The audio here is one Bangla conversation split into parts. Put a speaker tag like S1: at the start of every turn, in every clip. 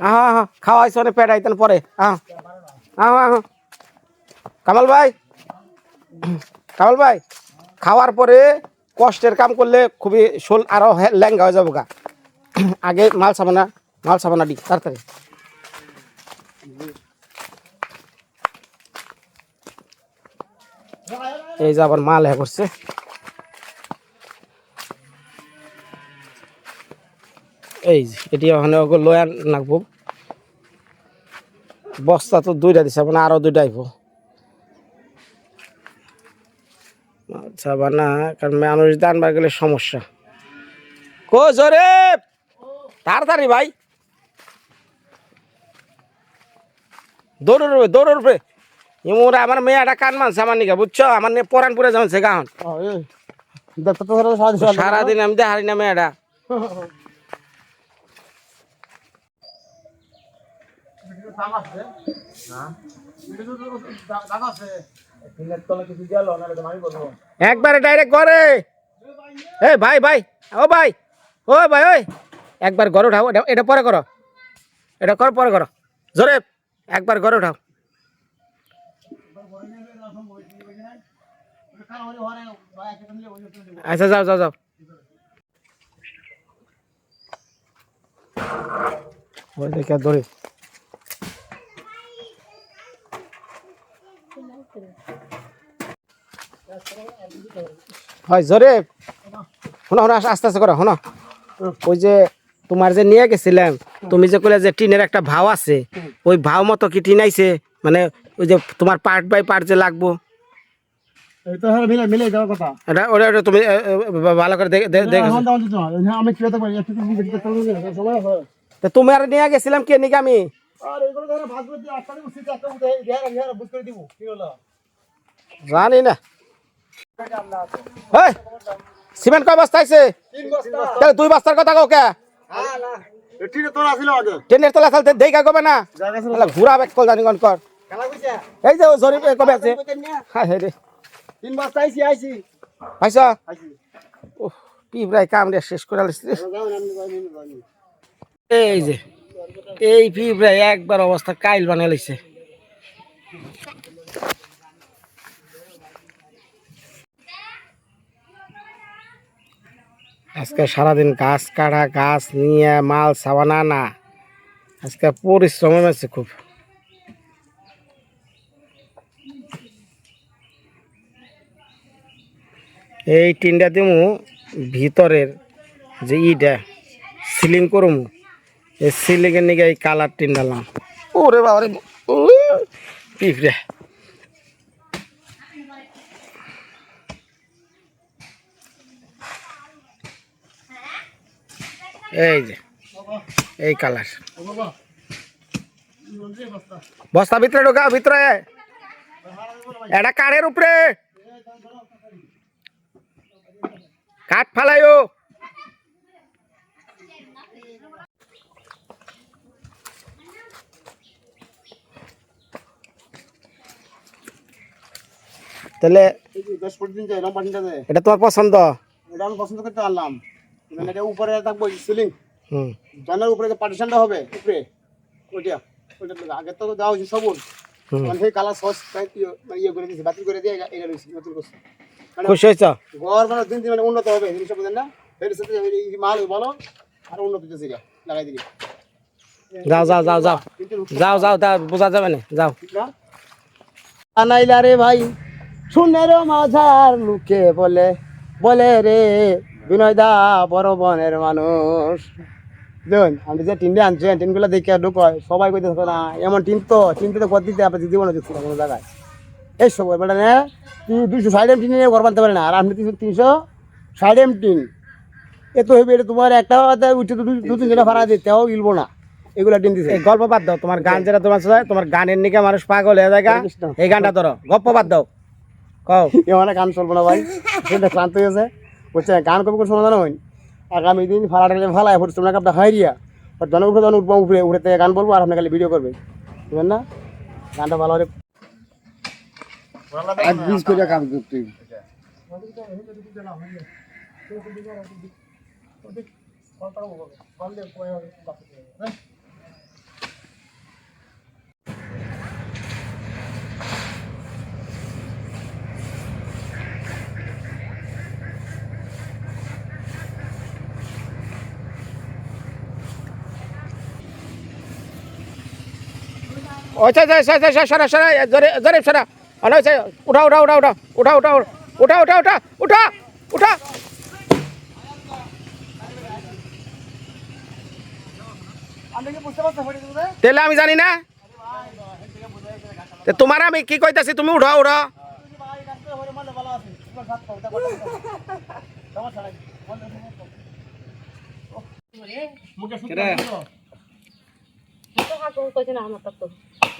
S1: আহ আহ খাওয়াইছো না পেট আইতেন পরে। আহ আহ কামাল ভাই কামাল ভাই, খাওয়ার পরে কষ্টের কাম করলে খুবই শোল আরও হে- ল্যাঙ্গা হয়ে যাব গা আগে মাল সাবানা মাল সাবানা দি, তাড়াতাড়ি। এই যে আবার মাল হ্যাঁ করছে। এই এটি ওখানে ওগুলো লয়া নাকবো। বস্তা তো দুইটা দিছে মানে আরও দুইটা আইব। আচ্ছা বানা কারণ মানুষ আনবার গেলে সমস্যা। কো জোরে তাড়াতাড়ি ভাই। দৌড়ের উপরে ইমোরা আমার মেয়েটা কান মানছে আমার নিকা বুঝছ? আমার নিয়ে পরান পুরে যাচ্ছে গাহন সারাদিন আমি দেখারি না মেয়েটা। একবারে ডাইরেক্ট ঘরে। এ ভাই ভাই, ও ভাই ও ভাই, ওই। একবার ঘরে উঠাও, এটা পরে করো। এটা করো, পরে করো। জোরে, একবার ঘরে উঠাও। আচ্ছা যাও যাও যাও। ওই দেখে ধরে। হয় জোরে। শোনো শোনো আস্তে আস্তে করো শোনো। ওই যে তোমার যে নিয়ে গেছিলাম তুমি যে কইলে যে টিনের একটা ভাও আছে ওই ভাও মতো কি টিন আইছে? মানে ওই যে তোমার পার্ট বাই পার্ট যে লাগবো। তুমি ভালো করে তুমি আর নিয়ে গেছিলাম কে নিকে আমি? জানি না। এই, সিমেন্ট কয় বস্তা আইছে? তাহলে দুই বস্তার কথা
S2: আসিল আগে।
S1: ট্রেনের তলা চালতে দেখা কবে না? ঘুরা বেক কল জানি কর। এই যে জরিপ কবে আছে? হ্যাঁ রে।
S2: তিন বস্তা আইছি আইছি।
S1: পাইছ উফ পিঁপড়ায় কাম রে শেষ করে এই যে এই পিঁপড়ায় একবার অবস্থা কাইল বানিয়ে লাইছে আজকে সারাদিন গাছ কাটা, গাছ নিয়ে মাল সাবানা না আজকে পরিশ্রম আছে খুব। এই টিনটা দিমু, ভিতরের যে ইটা, সিলিং করমু। এই সিলিংয়ের নিকে এই কালার টিন ডালাম ওরে বাবারে পিঁপড়ে। এই যে এই কালার বস্তা ভিতরে ঢোকা ভিতরে। এটা কাঠের উপরে। কাঠ ফালাইও। তাহলে এটা তোমার পছন্দ?
S2: এটা আমি পছন্দ করতে পারলাম। মানে এটা উপরে থাকব সিলিং
S1: হুম।
S2: জানার উপরে যে পার্টিশনটা হবে উপরে ওইটা ওইটা তো আগে তো দেওয়া হয়েছে সবুজ। মানে সেই কালার সস মানে ইয়ে করে দিয়েছে বাতিল করে দিয়ে এটা রয়েছে নতুন করছে। মানে
S1: খুশি হয়েছ?
S2: ঘর মানে দিন দিন মানে উন্নত হবে জিনিসটা বুঝেন না? এর সাথে এই মাল ভালো আর উন্নত হচ্ছে লাগাই দিবি।
S1: যাও যাও যাও যাও। যাও যাও যাও বোঝা যাবে না যাও।
S2: আনাইলা রে ভাই শুনের মাঝার লুকে বলে বলে রে বিনয় দা বড় বনের মানুষ। দেখুন আমি যে টিনটা আনছি টিনগুলো দেখে ঢুকয় সবাই কইতে থাকো না এমন টিন তো টিনতে তো কত দিতে আপনি জীবনে দিচ্ছি কোনো জায়গায়। এই সব বেটা না তুই দুশো ষাট এম টিন নিয়ে ঘর বানতে পারে না আর আপনি তিনশো তিনশো ষাট এম টিন। এ তো হইবে এটা তোমার একটা উঠে দু তিন জনে ভাড়া দিতেও গিলবো না। এগুলা টিন দিছে।
S1: গল্প বাদ দাও তোমার গান যেটা তোমার সাথে তোমার গানের নিকে মানুষ পাগল হয়ে যায় এই গানটা ধরো গপ্প বাদ দাও। কও।
S2: এমানে গান চলবো না ভাই ক্লান্ত হয়েছে বলছে গান কবি করে শোনা জানো আগামী দিন ফালা ঢালে ফালায় ফুট তোমরা কাপটা হাইরিয়া আর জন উপরে জন উঠবো উপরে উঠে থেকে গান বলব আর আপনি খালি ভিডিও করবেন বুঝলেন না? গানটা ভালো করে এক বিশ করে কাজ করতে
S1: আচ্ছা আচ্ছা আচ্ছা আচ্ছা সরা সরা জরে জরে সরা অনেক উঠা উঠা উঠা উঠা উঠা উঠা উঠা উঠা উঠা উঠা উঠা তাহলে আমি জানি না তে তোমার আমি কি কইতাছি তুমি উঠা উঠা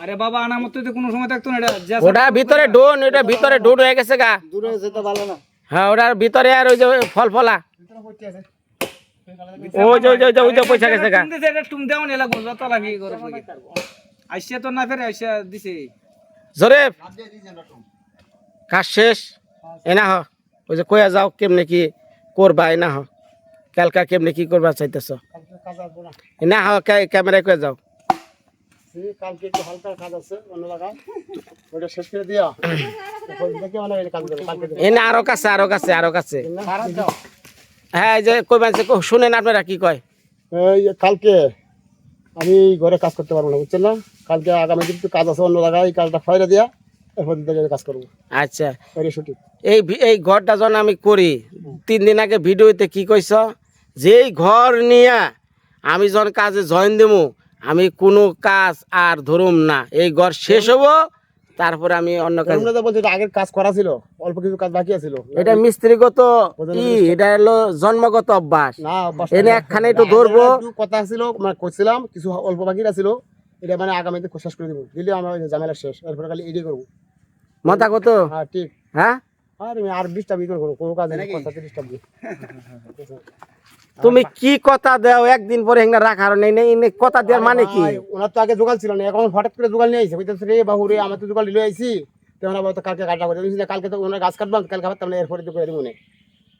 S3: আরে বাবা আনা মতো তো কোনো সময় থাকতো না এটা
S1: ওটা ভিতরে ডোন ওটা ভিতরে ডোন হয়ে গেছে গা।
S2: দূরে যেতে ভালো না।
S1: হ্যাঁ ওটার ভিতরে আর ওই যে ফল ফলা। ওই যে ওই যে ওই যে পয়সা গেছে গা।
S3: তুমি তো এটা তুমি দেও নি লাগবো যত লাগি করে আইসা তো না ফেরে আইসা দিছে।
S1: কাজ শেষ। এনা হ ওই যে কয়া যাও কেমনে কি করবা এনা হ। কালকা কেমনে কি করবা চাইতেছ? এনা হ ক্যামেরায় কয়ে যাও।
S2: কালকে একটু হালকা কাজ আছে অন্য জায়গায়। ওটা শেষ করে দিয়া দেখে কাজ করব কালকে
S1: এনা আরও কাছে আরও কাছে আরও কাছে। হ্যাঁ এই যে কই মানছে শুনেন আপনারা কি কয়।
S2: এই কালকে আমি ঘরে কাজ করতে পারব না বুঝছেন না? কালকে আগামী দিন কাজ আছে অন্য জায়গায় এই কাজটা ফাইলে দিয়া থেকে কাজ করব।
S1: আচ্ছা। এই এই ঘরটা যখন আমি করি তিন দিন আগে ভিডিওতে কি কইছ? যে এই ঘর নিয়ে আমি যখন কাজে জয়েন দেবো আমি কোনো কাজ আর ধরুম না। এই ঘর শেষ হব তারপরে আমি অন্য কাজ
S2: তোমরা তো বলছো যে আগের কাজ করা ছিল অল্প কিছু কাজ বাকি আছিল।
S1: এটা মিস্ত্রিগত ই এটা হলো জন্মগত অভ্যাস।
S2: না
S1: এনে একখানে একটু ধরবো।
S2: কথা ছিল মানে করছিলাম কিছু অল্প বাকি ছিল। এটা মানে আগামীতে শেষ করে দেবো। দিলে আমার ঝামেলা শেষ এরপরে খালি এডি করব।
S1: মতা কত?
S2: হ্যাঁ ঠিক।
S1: হ্যাঁ?
S2: আর আমি আর বিশটা বিক্রি করব কোনো কাজ নেই কথা তিরিশটা
S1: তুমি কি কথা দাও? একদিন পরে হেঙ্গা রাখার নেই নেই কথা দেওয়ার মানে কি?
S2: ওনার তো আগে জোগাল ছিল না এখন হঠাৎ করে জোগাল নিয়ে আসছে বুঝতেছে রে বাহু রে আমার তো জোগাল নিয়ে আইসি তো ওনার বলতো কালকে কাটা করে দিয়েছি কালকে তো ওনার গাছ কাটবাম কালকে আবার তাহলে এরপরে তো করে দিব না।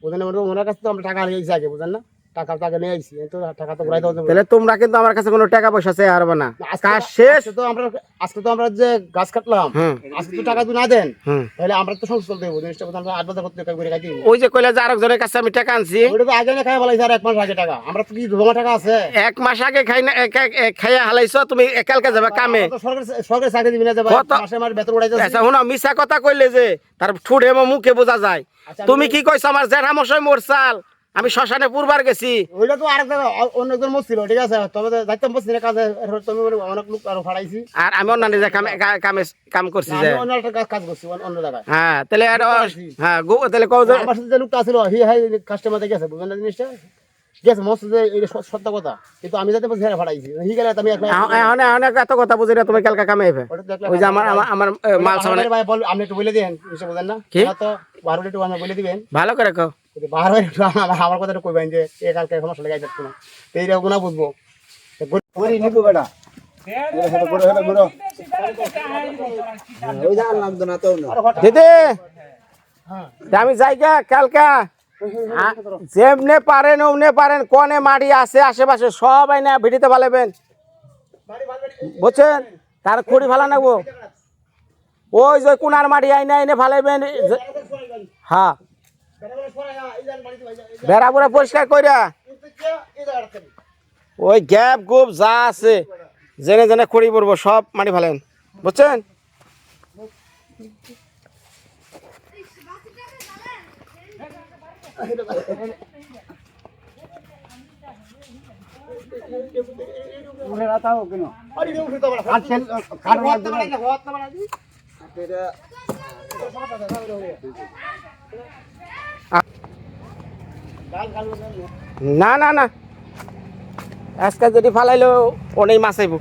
S2: বুঝলেন? ওনার কাছে তো আমরা টাকা নিয়ে গেছে আগে বুঝলেন না? টাকা আগে নিয়ে আইছি তো টাকা তো ঘুরাই
S1: তাহলে তোমরা কিন্তু আমার কাছে কোনো টাকা পয়সা চাই হারবে না। কাজ শেষ।
S2: তো আমরা আজকে তো আমরা যে গাছ কাটলাম আজকে তো টাকা তো না দেন তাহলে আমরা তো সংসার চলতে হবে জিনিসটা কথা আমরা আট বাজার করতে করে খাইতে
S1: ওই যে কইলে যে আরেকজনের কাছে আমি টাকা আনছি।
S2: ওটা তো আগে না খাই বলাই স্যার এক মাস আগে টাকা। আমরা তো কি জমা টাকা আছে?
S1: এক মাস আগে খাই না খাইয়া হালাইছো তুমি কালকে যাবে কামে।
S2: সরকার সরকারি চাকরি দিবি না যে ভাই,
S1: কত-
S2: মাসে মাস বেতন উড়াইতে
S1: আচ্ছা শুনো মিছা কথা কইলে যে তার আমার মুখে বোঝা যায়।
S2: আচ্ছা,
S1: তুমি কি কইছো আমার জেঠা মশাই মোরসাল আমি শ্মশানে পুরবার গেছি।
S2: ওইটা তো আরেক জায়গা অ- অন্য একজন মত ঠিক আছে? তবে তো যাইতাম বসছি না কাজে তুমি অনেক লোক আরও ফাড়াইছি।
S1: আর আমি অন্যান্য যে কামে কামে কাম করছি যে।
S2: অন্য একটা কাজ করছি অন্য- জায়গায়।
S1: হ্যাঁ তাহলে হ্যাঁ গো- তাহলে কও যে
S2: আমার সাথে যে লোকটা ছিল হি হাই কাস্টমার দেখে আছে বুঝলেন না জিনিসটা? গেছে মস্ত যে এটা সত্য কথা। কিন্তু আমি যাতে বসে ফাড়াইছি হি গেলে আমি একলা
S1: এখন এখন এখন এত কথা বুঝি না তুমি কালকে কামে আইবে?
S2: ওটা তো একলা
S1: ওই যে আমার আমার আমার মাল সামানে
S2: আপনি একটু বলে দেন জিনিসটা না। তো বারোটা একটু বলে দিবেন।
S1: ভালো করে কও।
S2: যদি বার হয় আমার আমার কথাটা কইবেন যে এ কালকে সমস্যা লেগে যাচ্ছে না তো এইরকম না বুঝব। নিবো বেটা।
S1: দিদি! আমি যাইগা কালকা। যেমনে পারেন ওমনে পারেন কনে মাড়ি আছে আশেপাশে সব আইনা ভিডিতে ভালাবেন বুঝছেন? তার খুঁড়ি ভালা নেব ওই যে কুনার মাড়ি আইনা আইনে ভালাইবেন যে- হ্যাঁ। বেড়া বুড়া পরিষ্কার কইরা। ওই গ্যাপ গুপ যা আছে, জেনে জেনে খুঁড়ি পড়ব সব মাটি ভালেন বুঝছেন? না না না। আজকে যদি ফালাইলো অনেক মাছ আইব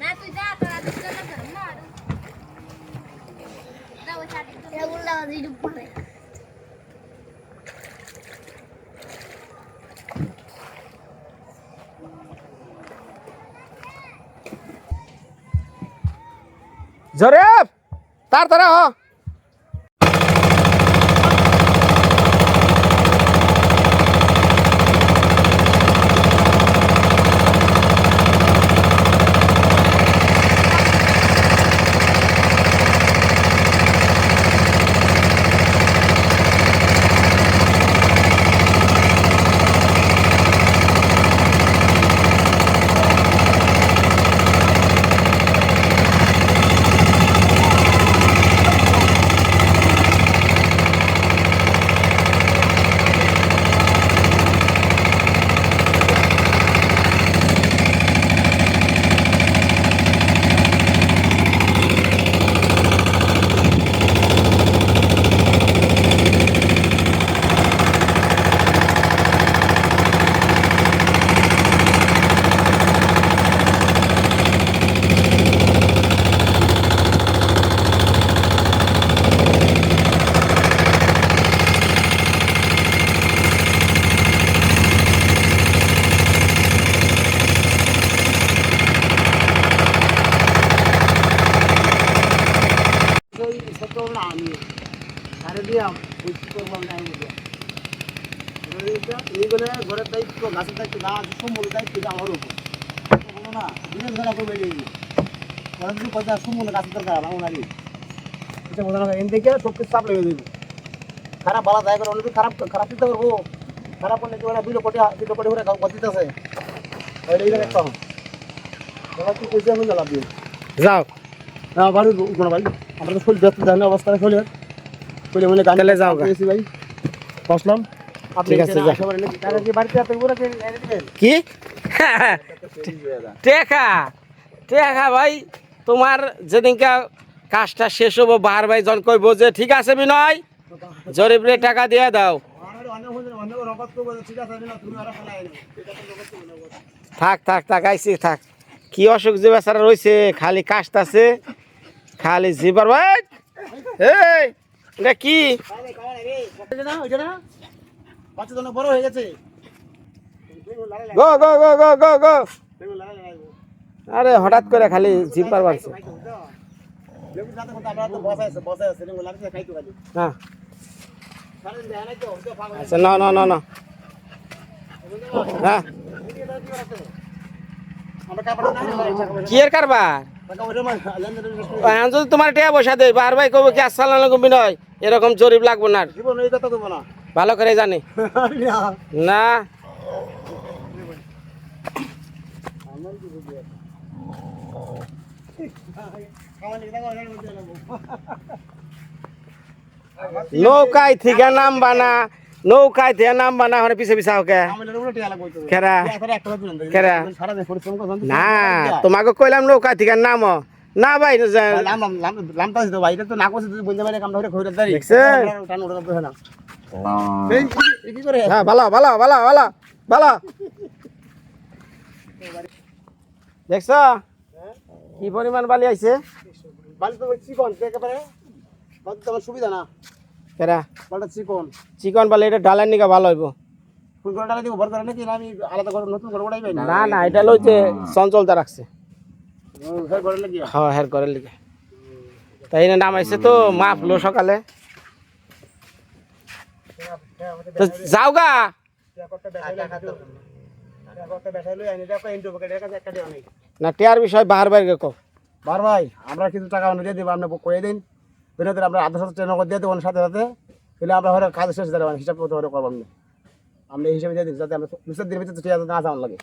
S4: না তুই যা তোরা দুজন ধর না দাও ছাড়ি এ উল্লা দিদি পড়ে
S1: জরেব তাড়াতাড়ি হ
S2: আমি সারে দিয়াম বুঝতে করব না এইগুলো ঘরের দায়িত্ব গাছের দায়িত্ব গাছ সম্মূল দায়িত্ব এটা আমার উপর বলো না দিনের বেলা করবে এই ওরা যদি গাছের দরকার আমার ওনারই এটা বোঝানো এন থেকে সব কিছু চাপ লেগে দেবে খারাপ ভালো দায় করে অনেক খারাপ খারাপ চিন্তা করব। খারাপ করলে কি ওরা দুটো কোটি দুটো কোটি করে গত দিতেছে। এই জায়গায় একটা এবার কি কইছে আমি লাভ দিই
S1: যাও।
S2: না বাড়ি কোনো ভাই। আমরা তো ফুল ব্যস্ত জানি অবস্থা খুলে খুলে মনে গান
S1: যাও।
S2: ভাই। বসলাম
S1: ঠিক আছে, যা।
S2: কি?
S1: টেকা। টেকা ভাই। তোমার যেদিনকা কাজটা শেষ হব বাহার ভাই জন কইব যে ঠিক আছে বিনয় জরিপ রে টাকা দিয়ে দাও। থাক থাক থাক আইসি থাক। কি অসুখ যে বেচারা রয়েছে খালি কাশতাছে খালি জিবার ভাই এই এটা কি?
S2: বড় হয়ে গেছে।
S1: গো গো গো গো গো গো। আরে হঠাৎ করে খালি জিপার বাড়ছে। হ্যাঁ। আচ্ছা না না না না। হ্যাঁ। কি কারবার? যদি তোমার টিয়া বসা দেয় বার ভাই কবে কি আসসালাম আলাইকুম বিনয় এরকম জরিপ লাগবো না ভালো করে জানি। না। নৌকায় থেকে নাম বানা নৌকায় থেকে নাম বানা হলে পিছে পিছা হোকে খেরা। খেরা। না, তোমাকে কইলাম নৌকা থেকে নাম। না ভাই
S2: দেখছে?
S1: হ্যাঁ ভালো ভালো ভালো ভালো ভালো। দেখছ? কি পরিমাণ বালি আইছে?
S2: বালি তো চিকন একেবারে তোমার সুবিধা না।
S1: কেরা?
S2: বালটা চিকন।
S1: চিকন বালি এটা ডালের নিকা ভালো হইব।
S2: ফুল করে ডালা দিব ভর করে নাকি? না আমি আলাদা করে নতুন করে উড়াইবে না।
S1: না না এটা লইছে চঞ্চলতা রাখছে। হ্যাঁ হের করে লিগে। তাই না নাম আইছে তো মাফ লো সকালে। তো যাও গা। না টিয়ার বিষয় বাহার বাইরে কো
S2: বার ভাই আমরা কিছু টাকা অনুযায়ী দিব আপনি করে দিন। বিনোদের আমরা আধা সাথে ট্রেন দিয়ে দেবো সাথে সাথে। তাহলে আমরা হয়তো কাজ শেষ দেবো হিসাব করতে হলে করব আপনি আমরা এই হিসাবে দিয়ে দিন যাতে আমরা দুশো দিনের ভিতরে ঠিক আছে না যাওয়ার লাগে।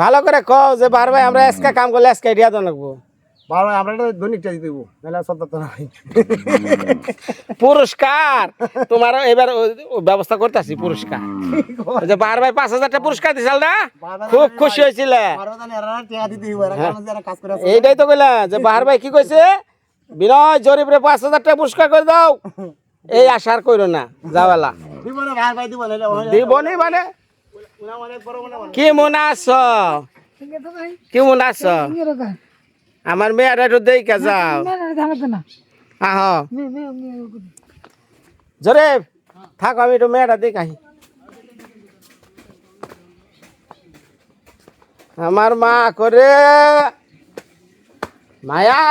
S1: ভালো করে কও যে বার ভাই আমরা এসকা কাম করলে এসকা দিয়া তো লাগবো
S2: বার ভাই আমরা দৈনিকটা দিয়ে দেবো নাহলে সত্তর তো নাই
S1: পুরস্কার! তোমার এবার ব্যবস্থা করতেছি পুরস্কার। যে বাহার ভাই পাঁচ হাজার টাকা পুরস্কার দিছিল না খুব খুশি হয়েছিল।
S2: বার ভাই এরা টাকা দিতে দিব এরা কারণ যারা কাজ করে আছে।
S1: এইটাই তো কইলা যে বাহার ভাই কি কইছে? বিনয় জরিপ রে পাঁচ হাজার টাকা পুরস্কার করে দাও। এই আশার কইরো না যাওয়ালা দিবনি মানে?
S2: মনে হয়।
S1: কি মনে আছ কি মনে আছ। আমার মেয়েরা একটু দেখে যাও। আহ। জরে থাক আমি একটু মেয়েটা দেখাই আমার মা করে। মায়া।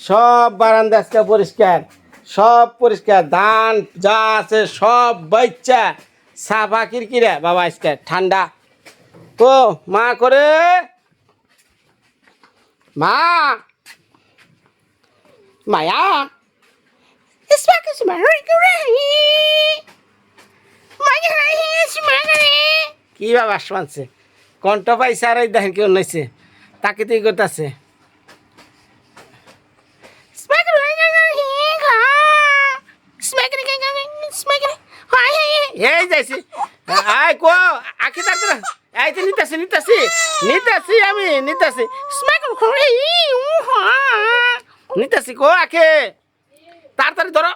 S1: সব বারান্দা আজকে পরিষ্কার। সব পরিষ্কার। ধান যা আছে সব বাচ্চা সাফা কিরকিরা বাবা আজকে ঠান্ডা। তো মা করে? মা? মায়া? কি বাবা শুনছে? কণ্ঠ পাইছে আর এই দেখেন কেউ নইছে তাকে তুই করতেছে এই যাইছি। আয় কো আখি তোরা এই তো নিতাছি নিতাছি নিতাছি আমি নিতাছি নিতাছি কো? আখে তাড়াতাড়ি ধরো।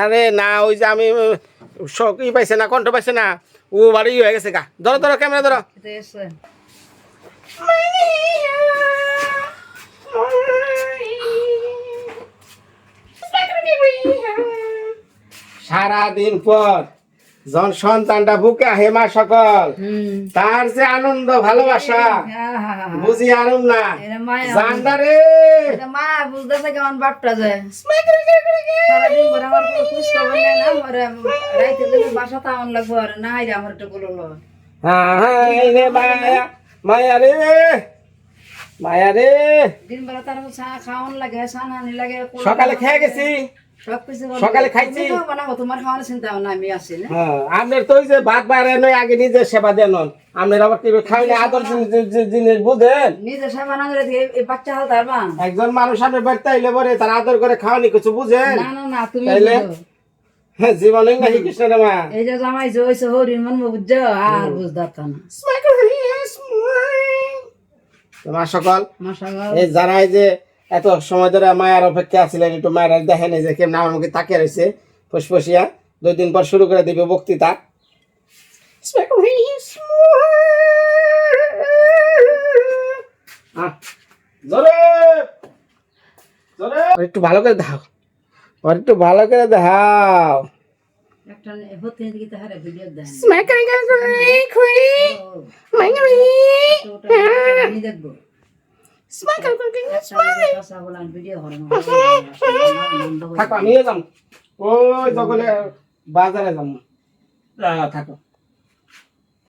S1: আরে না, ওই যে আমি শখ ই পাইছে না, কণ্ঠ পাইছে না। ও বাড়ি হয়ে গেছে গা। ধরো ধরো, ক্যামেরা ধরো। সারাদিন পর যখন সন্তানটা বুকে হেমা সকল। তার যে আনন্দ ভালোবাসা বুঝি আনন্দ না।
S4: মা বুঝতেছে কেমন বাপটা যায় বাসা লাগবো আর না রে আমার একটু
S1: মায়া মায়া রে। মায়া রে।
S4: দিন বেলা তার চা খাওয়ান লাগে সানানি লাগে
S1: সকালে খেয়ে গেছি। সকালে খাইছি।
S4: তুমি তো বানাবো তোমার খাওয়ানোর চিন্তা ভাবনা আমি আছি না?
S1: হ্যাঁ আপনার তো ওই যে ভাত বাইরে নয় আগে নিজের সেবা দেন আপনার আবার টিভি খাই না আদর জিনিস- জিনিস- জিনিস বুঝেন?
S4: নিজে সব বানা ধরে বাচ্চা হাল তার
S1: একজন মানুষ আপনি বাড়তে আইলে পরে তার আদর করে খাওয়ানি কিছু বুঝেন?
S4: না না না তুমি?
S1: হ্যাঁ, জীবনে নাকি কৃষ্ণ
S4: এই যে জামাই যে হইছে হরিণ মন বুঝছ? আর বুঝদার না।
S1: তোমার সকল। এই যারা এই যে এত সময় ধরে মায়ের অপেক্ষা আছিলেন একটু মায়ের দেখেন যে কেমন আমার মুখে তাকিয়ে রয়েছে ফুসফুসিয়া। দুই দিন পর শুরু করে দিবে বক্তৃতা। একটু ভালো করে দাও আর একটু ভালো করে দাও
S4: একটা কথা বলান ভিডিও হল
S1: থাকো আমিও যাম। ওই তখন বাজারে যাম। থাকো।